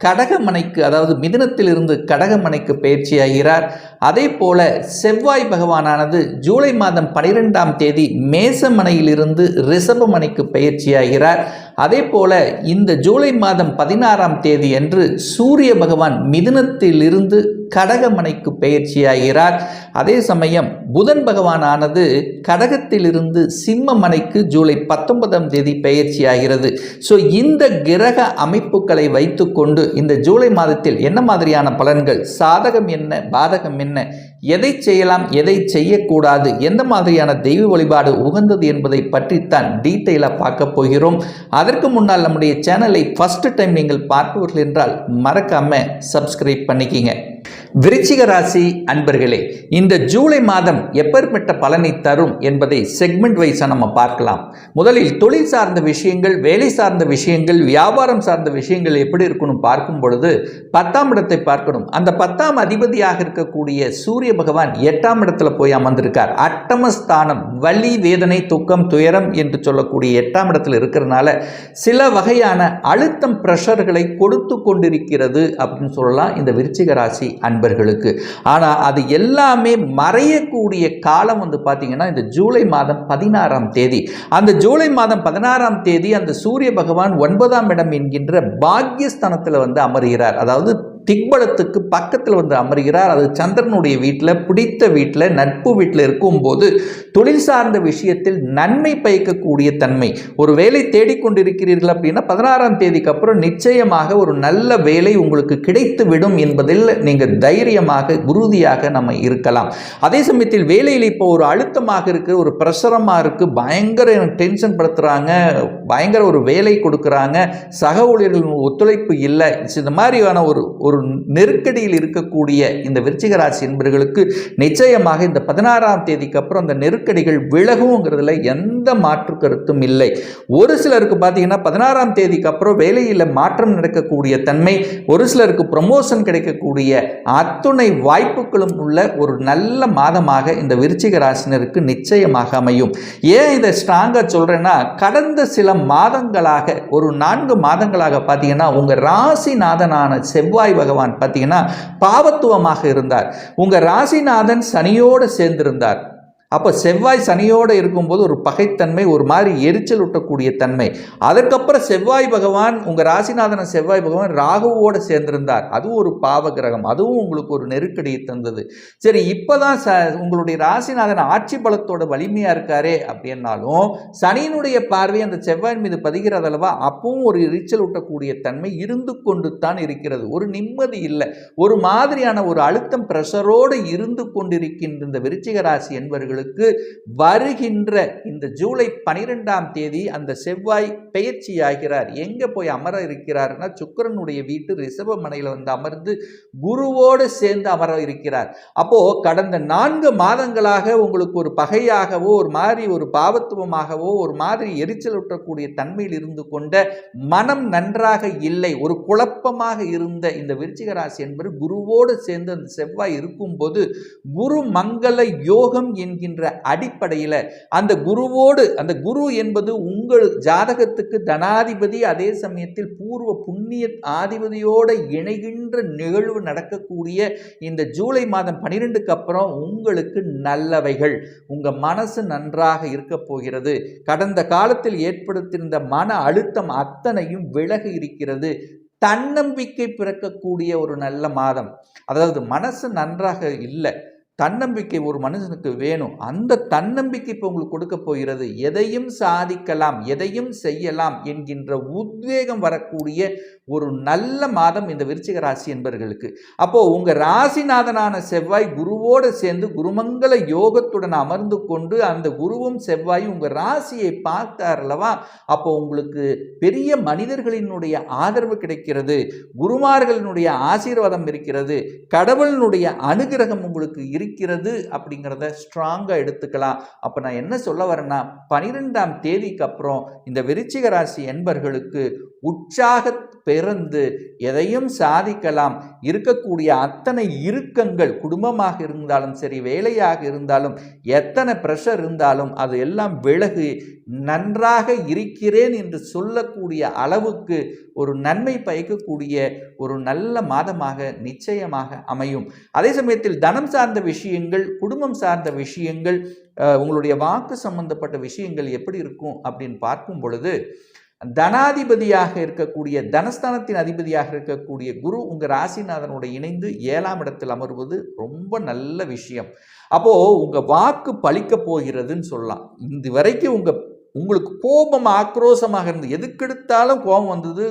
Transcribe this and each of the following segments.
கடகமனைக்கு அதாவது மிதனத்திலிருந்து கடகமனைக்கு பயிற்சியாகிறார். அதே போல செவ்வாய் பகவானானது ஜூலை மாதம் பனிரெண்டாம் தேதி மேசமனையிலிருந்து ரிஷபமனைக்கு பயிற்சியாகிறார். அதே போல இந்த ஜூலை மாதம் பதினாறாம் தேதி அன்று சூரிய பகவான் மிதுனத்திலிருந்து கடகமனைக்கு பயிற்சியாகிறார். அதே சமயம் புதன் பகவானானது கடகத்திலிருந்து சிம்மமனைக்கு ஜூலை பத்தொன்பதாம் தேதி பயிற்சியாகிறது. ஸோ இந்த கிரக அமைப்புகளை வைத்துக்கொண்டு இந்த ஜூலை மாதத்தில் என்ன மாதிரியான பலன்கள்? சாதகம் என்ன? பாதகம் என்ன? என்ன எதை செய்யலாம் எதை செய்யக்கூடாது எந்த மாதிரியான தெய்வ வழிபாடு உகந்தது என்பதை பற்றித்தான் டீட்டெயிலாக பார்க்க போகிறோம். அதற்கு முன்னால் நம்முடைய சேனலை ஃபஸ்ட் டைம் நீங்கள் பார்ப்பவர்கள் என்றால் மறக்காம சப்ஸ்கிரைப் பண்ணிக்கிங்க. விருச்சிக ராசி அன்பர்களே இந்த ஜூலை மாதம் எப்பேற்பட்ட பலனை தரும் என்பதை செக்மெண்ட் வைஸாக நம்ம பார்க்கலாம். முதலில் தொழில் சார்ந்த விஷயங்கள் வேலை சார்ந்த விஷயங்கள் வியாபாரம் சார்ந்த விஷயங்கள் எப்படி இருக்கணும் பார்க்கும் பொழுது பத்தாம் இடத்தை பார்க்கணும். அந்த பத்தாம் அதிபதியாக இருக்கக்கூடிய சூரிய பகவான் எட்டாம் இடத்துல போய் அமர்ந்திருக்கார். அட்டமஸ்தானம் வலி வேதனை துக்கம் துயரம் என்று சொல்லக்கூடிய எட்டாம் இடத்துல இருக்கிறதுனால சில வகையான அழுத்தம் ப்ரெஷர்களை கொடுத்து கொண்டிருக்கிறது அப்படின்னு சொல்லலாம் இந்த விருச்சிக ராசி அன்பர்களுக்கு. ஆனால் அது எல்லாமே மறையக்கூடிய காலம் வந்து பார்த்தீங்கன்னா இந்த ஜூலை மாதம் பதினாறாம் தேதி. அந்த ஜூலை மாதம் பதினாறாம் தேதி அந்த சூரிய பகவான் ஒன்பதாம் இடம் என்கின்ற பாக்யஸ்தானத்தில் வந்து அமர்கிறார். அதாவது திக்பலத்துக்கு பக்கத்தில் வந்து அமர்கிறார். அது சந்திரனுடைய வீட்டில் பிடித்த வீட்டில் நட்பு வீட்டில் இருக்கும்போது தொழில் சார்ந்த விஷயத்தில் நன்மை பயக்கக்கூடிய தன்மை. ஒரு வேலை தேடிக்கொண்டிருக்கிறீர்கள் அப்படின்னா பதினாறாம் தேதிக்கு அப்புறம் நிச்சயமாக ஒரு நல்ல வேலை உங்களுக்கு கிடைத்து விடும் என்பதில் நீங்கள் தைரியமாக உறுதியாக நம்ம இருக்கலாம். அதே சமயத்தில் வேலையில் இப்போ ஒரு அழுத்தமாக இருக்குது ஒரு பிரசரமாக இருக்குது பயங்கர டென்ஷன் படுத்துகிறாங்க பயங்கர ஒரு வேலை கொடுக்குறாங்க சக ஊழியர்கள் ஒத்துழைப்பு இல்லை இந்த மாதிரியான ஒரு ஒரு நெருக்கடியில் இருக்கக்கூடிய இந்த விருச்சிக ராசி என்பவர்களுக்கு நிச்சயமாக இந்த பதினாறாம் தேதிக்கு அப்புறம் அந்த நெருக்கடிகள் விலகுங்கிறதுல எந்த மாற்று கருத்தும் இல்லை. ஒரு சிலருக்கு பார்த்தீங்கன்னா பதினாறாம் தேதிக்கு அப்புறம் வேலையில் மாற்றம் நடக்கக்கூடிய தன்மை ஒரு சிலருக்கு ப்ரமோஷன் கிடைக்கக்கூடிய அத்துணை வாய்ப்புகளும் உள்ள ஒரு நல்ல மாதமாக இந்த விருச்சிக ராசினருக்கு நிச்சயமாக அமையும். ஏன் இதை ஸ்ட்ராங்காக சொல்கிறேன்னா கடந்த சில மாதங்களாக ஒரு நான்கு மாதங்களாக பார்த்தீங்கன்னா உங்கள் ராசிநாதனான செவ்வாய் பகவான். பார்த்தீங்கன்னா பாவத்துவமாக இருந்தார். உங்கள் ராசிநாதன் சனியோடு சேர்ந்திருந்தார். அப்போ செவ்வாய் சனியோடு இருக்கும்போது ஒரு பகைத்தன்மை ஒரு மாதிரி எரிச்சல் ஊட்டக்கூடிய தன்மை. அதற்கப்புறம் செவ்வாய் பகவான் உங்கள் ராசிநாதன செவ்வாய் பகவான் ராகுவோடு சேர்ந்திருந்தார். அதுவும் ஒரு பாவ கிரகம் அதுவும் உங்களுக்கு ஒரு நெருக்கடியை தந்தது. சரி இப்போ தான் ச உங்களுடைய ராசிநாதன் ஆட்சி பலத்தோட வலிமையாக இருக்காரே அப்படின்னாலும் சனியினுடைய பார்வை அந்த செவ்வாய் மீது பதிகிறது அல்லவா அப்பவும் ஒரு எரிச்சல் ஊட்டக்கூடிய தன்மை இருந்து கொண்டு தான் இருக்கிறது. ஒரு நிம்மதி இல்லை. ஒரு மாதிரியான ஒரு அழுத்தம் ப்ரெஷரோடு இருந்து கொண்டிருக்கின்ற இந்த விருச்சிக ராசி என்பவர்கள் அவர்களுக்கு வருகின்ற இந்த ஜூலை பனிரெண்டாம் தேதி அந்த செவ்வாய் பெயர்ச்சி ஆகிறார் எங்கே போய் அமர இருக்கிறார்னா சுக்கரனுடைய வீட்டு ரிஷபமனையில் வந்து அமர்ந்து குருவோடு சேர்ந்து அமர இருக்கிறார். அப்போ கடந்த நான்கு மாதங்களாக உங்களுக்கு ஒரு பகையாகவோ ஒரு மாதிரி ஒரு பாவத்துவமாகவோ ஒரு மாதிரி எரிச்சல் ஊற்றக்கூடிய தன்மையில் இருந்து கொண்ட மனம் நன்றாக இல்லை ஒரு குழப்பமாக இருந்த இந்த விருச்சிக ராசி என்பது குருவோடு சேர்ந்து அந்த செவ்வாய் இருக்கும்போது குரு மங்கள யோகம் என்கின்ற அடிப்படையில் அந்த குருவோடு அந்த குரு என்பது உங்கள் ஜாதகத்துக்கு தனாதிபதி அதே சமயத்தில் பூர்வ புண்ணிய ஆதிபதியோடு இணைகின்ற நிகழ்வு நடக்கக்கூடிய இந்த ஜூலை மாதம் பன்னிரெண்டுக்கு அப்புறம் உங்களுக்கு நல்லவைகள். உங்கள் மனசு நன்றாக இருக்க போகிறது. கடந்த காலத்தில் ஏற்படுத்தியிருந்த மன அழுத்தம் அத்தனையும் விலகி இருக்கிறது. தன்னம்பிக்கை பிறக்கக்கூடிய ஒரு நல்ல மாதம். அதாவது மனசு நன்றாக இல்லை. தன்னம்பிக்கை ஒரு மனுஷனுக்கு வேணும். அந்த தன்னம்பிக்கை இப்போ உங்களுக்கு கொடுக்க போகிறது. எதையும் சாதிக்கலாம் எதையும் செய்யலாம் என்கின்ற உத்வேகம் வரக்கூடிய ஒரு நல்ல மாதம் இந்த விருச்சிக ராசி என்பவர்களுக்கு அப்போ உங்க ராசிநாதனான செவ்வாய் குருவோடு சேர்ந்து குருமங்கள யோகத்துடன் அமர்ந்து கொண்டு அந்த குருவும் செவ்வாயும் உங்க ராசியை பார்த்தார் அல்லவா? அப்போ உங்களுக்கு பெரிய மனிதர்களினுடைய ஆதரவு கிடைக்கிறது. குருமார்களினுடைய ஆசீர்வாதம் இருக்கிறது. கடவுளினுடைய அனுகிரகம் உங்களுக்கு இருக்கிறது இருக்கிறது அப்படிங்கிறத ஸ்ட்ராங்காக எடுத்துக்கலாம். அப்போ நான் என்ன சொல்ல வரேன்னா பனிரெண்டாம் தேதிக்கு அப்புறம் இந்த விருச்சிக ராசி என்பர்களுக்கு உற்சாக பிறந்து எதையும் சாதிக்கலாம். இருக்கக்கூடிய அத்தனை இறுக்கங்கள் குடும்பமாக இருந்தாலும் சரி வேலையாக இருந்தாலும் எத்தனை ப்ரெஷர் இருந்தாலும் அது எல்லாம் விலகு நன்றாக இருக்கிறேன் என்று சொல்லக்கூடிய அளவுக்கு ஒரு நன்மை பயக்கக்கூடிய ஒரு நல்ல மாதமாக நிச்சயமாக அமையும். அதே சமயத்தில் தனம் சார்ந்த விஷயங்கள் குடும்பம் சார்ந்த விஷயங்கள் உங்களுடைய வாக்கு சம்பந்தப்பட்ட விஷயங்கள் எப்படி இருக்கும் அப்படின்னு பார்க்கும் பொழுது தனாதிபதியாக இருக்கக்கூடிய தனஸ்தானத்தின் அதிபதியாக இருக்கக்கூடிய குரு உங்கள் ராசிநாதனோட இணைந்து ஏழாம் இடத்தில் அமர்வது ரொம்ப நல்ல விஷயம். அப்போது உங்கள் வாக்கு பழிக்க போகிறதுன்னு சொல்லலாம். இது வரைக்கும் உங்கள் உங்களுக்கு கோபம் ஆக்ரோஷமாக இருந்து எதுக்கெடுத்தாலும் கோபம் வந்தது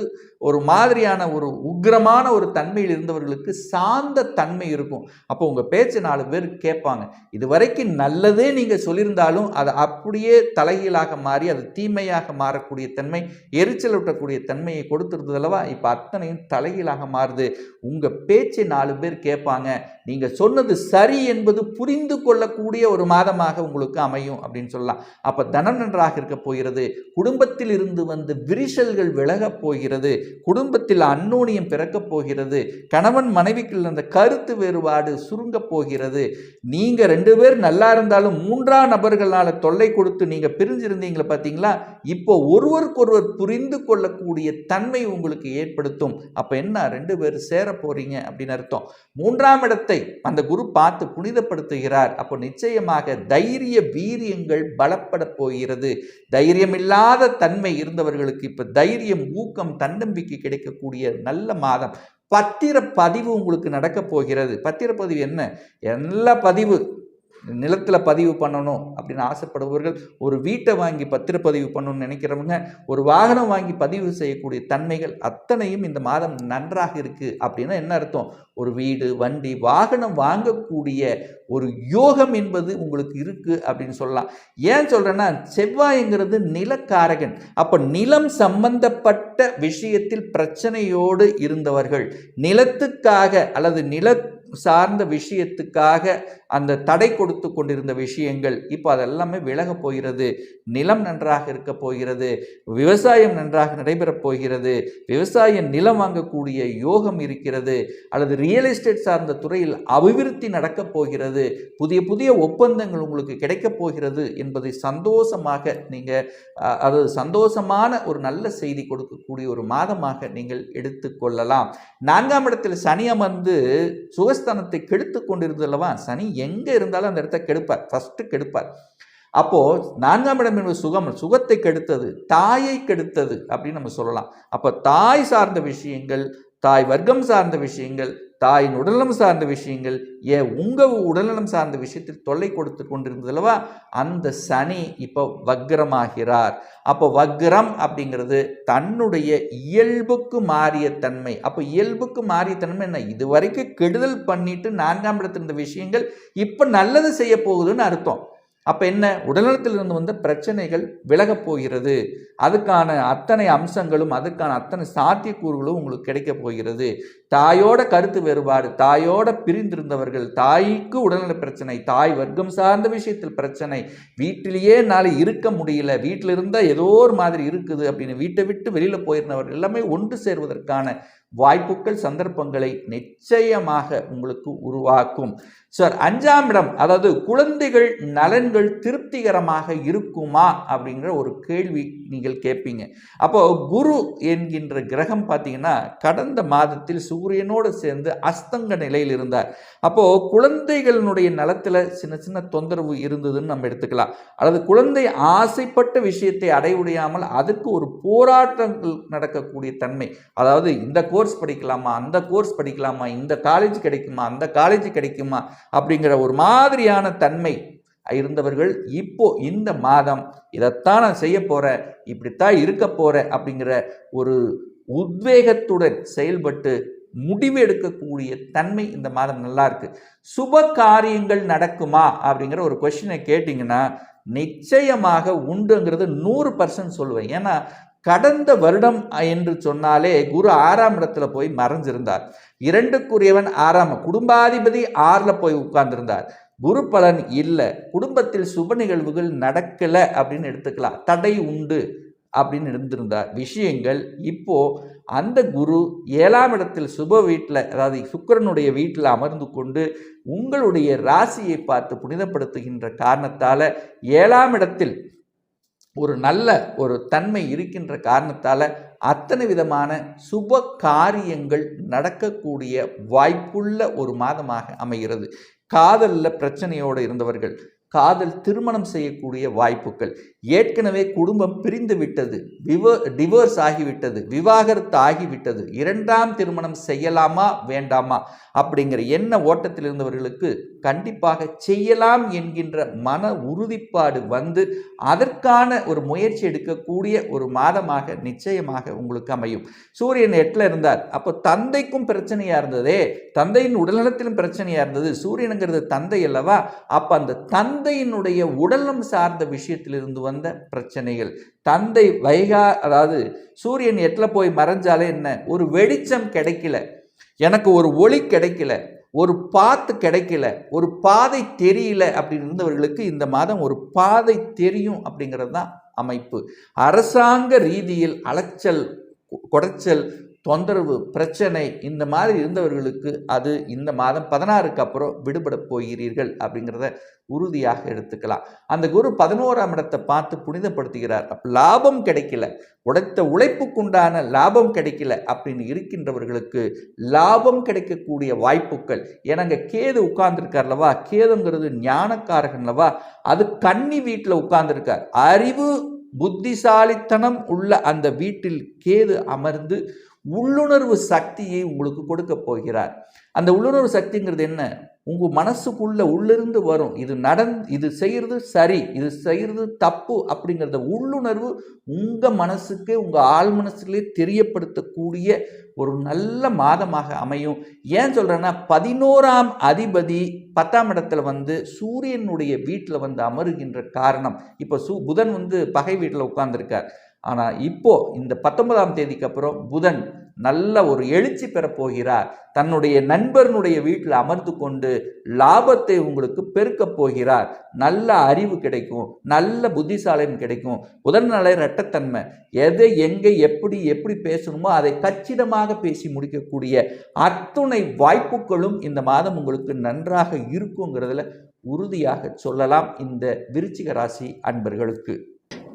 ஒரு மாதிரியான ஒரு உக்கிரமான ஒரு தன்மையில் இருந்தவர்களுக்கு சாந்த தன்மை இருக்கும். அப்போ உங்கள் பேச்சு நாலு பேர் கேட்பாங்க. இது வரைக்கும் நல்லதே நீங்கள் சொல்லியிருந்தாலும் அது அப்படியே தலைகீழாக மாறி அது தீமையாக மாறக்கூடிய தன்மை எரிச்சலூட்டக்கூடிய தன்மையை கொடுத்துருந்தது அல்லவா? இப்போ அத்தனையும் தலைகீழாக மாறுது. உங்கள் பேச்சை நாலு பேர் கேட்பாங்க. நீங்கள் சொன்னது சரி என்பது புரிந்து கொள்ளக்கூடிய ஒரு மாதமாக உங்களுக்கு அமையும் அப்படின்னு சொல்லலாம். அப்போ தனம் நன்றாக இருக்க போகிறது. குடும்பத்தில் இருந்து வந்த விரிசல்கள் விலகப் போகிறது. குடும்பத்தில் அன்னோனியம் பிறக்கப் போகிறது. கணவன் மனைவிக்குள் அந்த கருத்து வேறுபாடு சுருங்கப் போகிறது. நீங்க ரெண்டு பேர் நல்லா இருந்தாலும் மூன்றாம் நபர்களால தொல்லை கொடுத்து நீங்க பிரிஞ்சிருந்தீங்களா பார்த்தீங்களா இப்போ ஒருவருக்கொருவர் புரிந்து கொள்ளக்கூடிய தன்மை உங்களுக்கு ஏற்படுத்தும். அப்ப என்ன? ரெண்டு பேர் சேர போறீங்க அப்படின்னு அர்த்தம். மூன்றாம் இடத்தை அந்த குரு பார்த்து புனிதப்படுத்துகிறார். அப்போ நிச்சயமாக தைரிய வீரியங்கள் பலப்பட போகிறது. தைரியமில்லாத தன்மை இருந்தவர்களுக்கு இப்ப தைரியம் ஊக்கம் தன்னம்பிக்கை கிடைக்கக்கூடிய நல்ல மாதம். பத்திர பதிவு உங்களுக்கு நடக்கப் போகிறது. பத்திரப்பதிவு என்ன? எல்லா பதிவு நிலத்தில் பதிவு பண்ணணும் அப்படின்னு ஆசைப்படுபவர்கள் ஒரு வீட்டை வாங்கி பத்திரப்பதிவு பண்ணணும்னு நினைக்கிறவங்க ஒரு வாகனம் வாங்கி பதிவு செய்யக்கூடிய தன்மைகள் அத்தனையும் இந்த மாதம் நன்றாக இருக்குது அப்படின்னா என்ன அர்த்தம்? ஒரு வீடு வண்டி வாகனம் வாங்கக்கூடிய ஒரு யோகம் என்பது உங்களுக்கு இருக்குது அப்படின்னு சொல்லலாம். ஏன் சொல்கிறேன்னா செவ்வாய்ங்கிறது நிலக்காரகன். அப்போ நிலம் சம்பந்தப்பட்ட விஷயத்தில் பிரச்சனையோடு இருந்தவர்கள் நிலத்துக்காக அல்லது நில சார்ந்த விஷயத்துக்காக அந்த தடை கொடுத்து கொண்டிருந்த விஷயங்கள் இப்போ அதெல்லாமே விலகப் போகிறது. நிலம் நன்றாக இருக்க போகிறது. விவசாயம் நன்றாக நடைபெறப் போகிறது. விவசாய நிலம் வாங்கக்கூடிய யோகம் இருக்கிறது. அல்லது ரியல் எஸ்டேட் சார்ந்த துறையில் அபிவிருத்தி நடக்கப் போகிறது. புதிய புதிய ஒப்பந்தங்கள் உங்களுக்கு கிடைக்கப் போகிறது என்பதை சந்தோஷமாக நீங்கள் அதாவது சந்தோஷமான ஒரு நல்ல செய்தி கொடுக்கக்கூடிய ஒரு மாதமாக நீங்கள் எடுத்துக்கொள்ளலாம் நான்காம் இடத்தில் சனி அமர்ந்து சுகஸ்தானத்தை கெடுத்து கொண்டிருந்தல்லவா சனி எங்கே இருந்தாலும் அந்த இடத்த கெடுப்பார். ஃபஸ்ட்டு கெடுப்பார். அப்போது நான்காம் இடம் என்பது சுகம். சுகத்தை கெடுத்தது தாயை கெடுத்தது அப்படின்னு நம்ம சொல்லலாம். அப்போ தாய் சார்ந்த விஷயங்கள் தாய் வர்க்கம் சார்ந்த விஷயங்கள் தாயின் உடல்நலம் சார்ந்த விஷயங்கள் ஏன் உங்கள் உடல்நலம் சார்ந்த விஷயத்தில் தொல்லை கொடுத்து கொண்டிருந்தது அல்லவா? அந்த சனி இப்போ வக்ரமாகிறார். அப்போ வக்ரம் அப்படிங்கிறது தன்னுடைய இயல்புக்கு மாறிய தன்மை. அப்போ இயல்புக்கு மாறிய தன்மை என்ன? இது வரைக்கும் கெடுதல் பண்ணிட்டு நான்காம் இடத்துல இருந்த விஷயங்கள் இப்போ நல்லது செய்ய போகுதுன்னு அர்த்தம். அப்போ என்ன? உடல்நலத்தில் இருந்து வந்த பிரச்சனைகள் விலகப் போகிறது. அதுக்கான அத்தனை அம்சங்களும் அதுக்கான அத்தனை சாத்தியக்கூறுகளும் உங்களுக்கு கிடைக்கப் போகிறது. தாயோட கருத்து வேறுபாடு தாயோட பிரிந்திருந்தவர்கள் தாய்க்கு உடல்நல பிரச்சனை தாய் வர்க்கம் சார்ந்த விஷயத்தில் பிரச்சனை வீட்டிலேயே நாளை இருக்க முடியல வீட்டில் இருந்தால் ஏதோ ஒரு மாதிரி இருக்குது அப்படின்னு வீட்டை விட்டு வெளியில் போயிருந்தவர்கள் எல்லாமே ஒன்று சேர்வதற்கான வாய்ப்புகள் சந்தர்ப்பங்களை நிச்சயமாக உங்களுக்கு உருவாக்கும். சார் அஞ்சாம் இடம் அதாவது குழந்தைகள் நலன்கள் திருப்திகரமாக இருக்குமா அப்படிங்கிற ஒரு கேள்வி நீங்கள் கேட்பீங்க. அப்போ குரு என்கின்ற கிரகம் பார்த்தீங்கன்னா கடந்த மாதத்தில் சு சூரியனோடு சேர்ந்து அஸ்தங்க நிலையில் இருந்தார். அப்போது குழந்தைகளினுடைய நலத்தில் சின்ன சின்ன தொந்தரவு இருந்ததுன்னு நம்ம எடுத்துக்கலாம். அல்லது குழந்தை ஆசைப்பட்ட விஷயத்தை அடையுடையாமல் அதற்கு ஒரு போராட்டங்கள் நடக்கக்கூடிய தன்மை. அதாவது இந்த கோர்ஸ் படிக்கலாமா அந்த கோர்ஸ் படிக்கலாமா இந்த காலேஜ் கிடைக்குமா அந்த காலேஜ் கிடைக்குமா அப்படிங்கிற ஒரு மாதிரியான தன்மை இருந்தவர்கள் இப்போ இந்த மாதம் இதைத்தான் நான் செய்ய போகிறேன் இப்படித்தான் இருக்க போகிறேன் அப்படிங்கிற ஒரு உத்வேகத்துடன் செயல்பட்டு முடிவு எடுக்கக்கூடிய தன்மை இந்த மாதம் நல்லா இருக்கு சுப காரியங்கள் நடக்குமா அப்படிங்கிற ஒரு கொஷினை கேட்டிங்கன்னா நிச்சயமாக உண்டுங்கிறது நூறு பர்சன்ட் சொல்லுவேன். ஏன்னா கடந்த வருடம் என்று சொன்னாலே குரு ஆறாம் இடத்துல போய் மறைஞ்சிருந்தார். இரண்டுக்குரியவன் ஆறாம் குடும்பாதிபதி ஆறில் போய் உட்கார்ந்திருந்தார். குரு பலன் இல்லை. குடும்பத்தில் சுப நிகழ்வுகள் நடக்கலை அப்படின்னு எடுத்துக்கலாம். தடை உண்டு அப்படின்னு இருந்திருந்தார். விஷயங்கள் இப்போ அந்த குரு ஏழாம் இடத்தில் சுப வீட்டில் அதாவது சுக்கிரனுடைய வீட்டில் அமர்ந்து கொண்டு உங்களுடைய ராசியை பார்த்து புனிதப்படுத்துகின்ற காரணத்தால் ஏழாம் இடத்தில் ஒரு நல்ல ஒரு தன்மை இருக்கின்ற காரணத்தால் அத்தனை விதமான சுப காரியங்கள் நடக்கக்கூடிய வாய்ப்புள்ள ஒரு மாதமாக அமைகிறது. காதலில் பிரச்சனையோடு இருந்தவர்கள் காதல் திருமணம் செய்யக்கூடிய வாய்ப்புகள். ஏற்கனவே குடும்பம் பிரிந்து விட்டது. விவ டிவோர்ஸ் ஆகிவிட்டது. விவாகரத்து ஆகிவிட்டது. இரண்டாம் திருமணம் செய்யலாமா வேண்டாமா? அப்படிங்கிற எண்ண ஓட்டத்தில் இருந்தவர்களுக்கு கண்டிப்பாக செய்யலாம் என்கின்ற மன உறுதிப்பாடு வந்து அதற்கான ஒரு முயற்சி எடுக்கக்கூடிய ஒரு மாதமாக நிச்சயமாக உங்களுக்கு அமையும். சூரியன் எட்டில் இருந்தார். அப்போ தந்தைக்கும் பிரச்சனையாக இருந்ததே. தந்தையின் உடல்நலத்திலும் பிரச்சனையாக இருந்தது. சூரியனுங்கிறது தந்தை அல்லவா? அப்போ அந்த தந்தையினுடைய உடலம் சார்ந்த விஷயத்திலிருந்து வந்த பிரச்சனைகள். தந்தை வைகா அதாவது சூரியன் எட்டில் போய் மறைஞ்சாலே என்ன? ஒரு வெளிச்சம் கிடைக்கல. எனக்கு ஒரு ஒளி கிடைக்கல. ஒரு பாத்து கிடைக்கல. ஒரு பாதை தெரியல அப்படின்னு இருந்தவர்களுக்கு இந்த மாதம் ஒரு பாதை தெரியும் அப்படிங்கிறது தான் அமைப்பு. அரசாங்க ரீதியில் அலைச்சல் குடைச்சல் தொந்தரவு பிரச்சனை இந்த மாதிரி இருந்தவர்களுக்கு அது இந்த மாதம் பதினாறுக்கு அப்புறம் விடுபட போகிறீர்கள் அப்படிங்கிறத உறுதியாக எடுத்துக்கலாம். அந்த குரு பதினோராம் இடத்தை பார்த்து புனிதப்படுத்துகிறார். அப்போ லாபம் கிடைக்கல. உடைத்த உழைப்புக்குண்டான லாபம் கிடைக்கல அப்படின்னு இருக்கின்றவர்களுக்கு லாபம் கிடைக்கக்கூடிய வாய்ப்புகள். ஏன்னாங்க கேது உட்கார்ந்துருக்கார்லவா கேதுங்கிறது ஞானக்காரகன்லவா அது கன்னி வீட்டில் உட்கார்ந்துருக்கார். அறிவு புத்திசாலித்தனம் உள்ள அந்த வீட்டில் கேது அமர்ந்து உள்ளுணர்வு சக்தியை உங்களுக்கு கொடுக்க போகிறார். அந்த உள்ளுணர்வு சக்திங்கிறது என்ன? உங்கள் மனசுக்குள்ள உள்ளிருந்து வரும். இது நடந் இது செய்கிறது சரி இது செய்கிறது தப்பு அப்படிங்கிறத உள்ளுணர்வு உங்கள் மனசுக்கு உங்கள் ஆள் மனசுலேயே தெரியப்படுத்தக்கூடிய ஒரு நல்ல மாதமாக அமையும். ஏன் சொல்கிறேன்னா பதினோராம் அதிபதி பத்தாம் இடத்துல வந்து சூரியனுடைய வீட்டில் வந்து அமருகின்ற காரணம். இப்போ சு புதன் வந்து பகை வீட்டில் உட்கார்ந்துருக்கார். ஆனால் இப்போ இந்த பத்தொன்பதாம் தேதிக்கு அப்புறம் புதன் நல்ல ஒரு எழுச்சி பெறப்போகிறார் தன்னுடைய நண்பர்னுடைய வீட்டில் அமர்ந்து கொண்டு லாபத்தை உங்களுக்கு பெருக்கப் போகிறார். நல்ல அறிவு கிடைக்கும் நல்ல புத்திசாலின் கிடைக்கும். உடல்நல இரட்டத்தன்மை. எதை எங்கே எப்படி எப்படி பேசணுமோ அதை கச்சிதமாக பேசி முடிக்கக்கூடிய அத்துணை வாய்ப்புகளும் இந்த மாதம் உங்களுக்கு நன்றாக இருக்குங்கிறதுல உறுதியாக சொல்லலாம் இந்த விருச்சிக ராசி அன்பர்களுக்கு.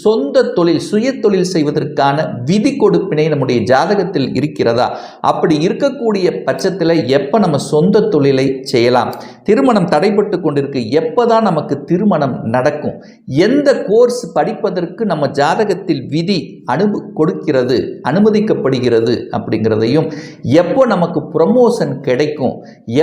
சொந்த தொழில் சுய தொழில் செய்வதற்கான விதி கொடுப்பினை நம்முடைய ஜாதகத்தில் இருக்கிறதா? அப்படி இருக்கக்கூடிய பட்சத்தில் எப்போ நம்ம சொந்த தொழிலை செய்யலாம்? திருமணம் தடைப்பட்டு கொண்டிருக்கு. எப்போ தான் நமக்கு திருமணம் நடக்கும்? எந்த கோர்ஸ் படிப்பதற்கு நம்ம ஜாதகத்தில் விதி அனுப கொடுக்கிறது அனுமதிக்கப்படுகிறது அப்படிங்கிறதையும் எப்போ நமக்கு ப்ரமோஷன் கிடைக்கும்?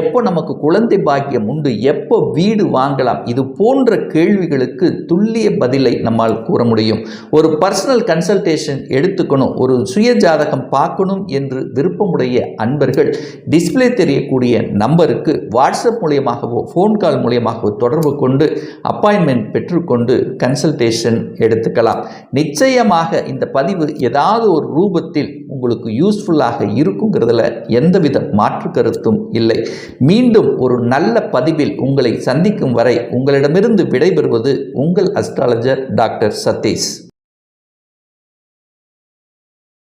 எப்போ நமக்கு குழந்தை பாக்கியம் உண்டு? எப்போ வீடு வாங்கலாம்? இது போன்ற கேள்விகளுக்கு துல்லிய பதிலை நம்மால் கூற முடியும். ஒரு பர்சனல் கன்சல்டேஷன் எடுத்துக்கணும். ஒரு சுய ஜாதகம் பார்க்கணும் என்று விருப்பமுடைய அன்பர்கள் டிஸ்பிளே தெரியக்கூடிய நம்பருக்கு வாட்ஸ்அப் மூலியமாக மூலியமாகவோ ஃபோன் கால் மூலியமாகவோ தொடர்பு கொண்டு அப்பாயின்மெண்ட் பெற்றுக்கொண்டு கன்சல்டேஷன் எடுத்துக்கலாம். நிச்சயமாக இந்த பதிவு ஏதாவது ஒரு ரூபத்தில் உங்களுக்கு யூஸ்ஃபுல்லாக இருக்குங்கிறதுல எந்தவித மாற்று கருத்தும் இல்லை. மீண்டும் ஒரு நல்ல பதிவில் உங்களை சந்திக்கும் வரை உங்களிடமிருந்து விடைபெறுவது உங்கள் அஸ்ட்ராலஜர் டாக்டர் சதீஷ்.